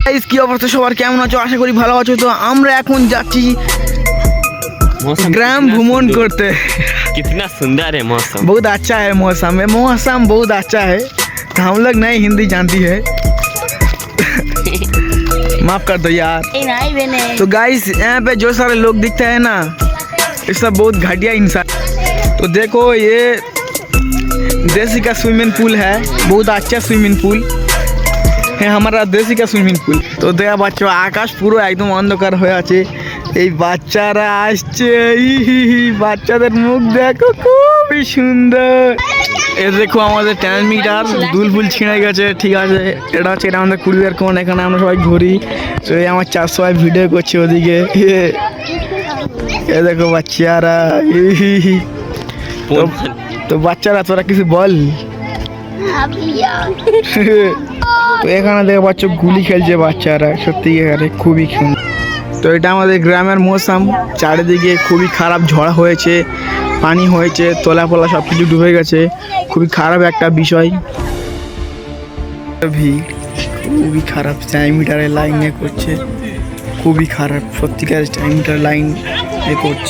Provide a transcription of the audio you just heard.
Guys কি অবস্থা সবার কেমন আছো আশা করি ভালো আছো তো আমরা এখন যাচ্ছি मौसम ग्राम कितना भ्रमण सुंदर- करते कितना सुंदर है मौसम बहुत अच्छा है मौसम है मौसम बहुत अच्छा है तो हम लोग नहीं हिंदी जानती है माफ कर दो यार तो गाइस यहाँ पे जो सारे लोग दिखते हैं ना ये सब बहुत घटिया इंसान तो देखो ये देसी का स्विमिंग पूल है बहुत अच्छा स्विमिंग पूल হ্যাঁ আমার দেশি কা সুইমিং পুল তো দেয়া বাচ্চা আকাশ পুরো একদম অন্ধকার হয়ে আছে। এই বাচ্চারা আসছে বাচ্চাদের মুখ দেখো খুবই সুন্দর। এ দেখো আমাদের ট্রান্সমিটার দুলফুল ছিঁড়ে গেছে ঠিক আছে। এটা হচ্ছে এটা আমাদের কুড়িয়ার কোন এখানে আমরা সবাই ঘুরি। তো এই আমার চার সবাই ভিডিও করছে ওদিকে। এ দেখো বাচ্চারা তো বাচ্চারা তোরা কিছু বল? তো এখানে দেখে পাচ্ছ গুলি খেলছে বাচ্চারা। সত্যি এখানে খুবই তো এটা আমাদের গ্রামের মৌসাম। চারিদিকে খুবই খারাপ ঝড় হয়েছে, পানি হয়েছে, তোলা ফলা সব কিছু ডুবে গেছে। খুবই খারাপ একটা বিষয়। খুবই খারাপ চাই লাইন এ করছে। খুবই খারাপ। সত্যিকার চাই মিটার লাইন এ করছে।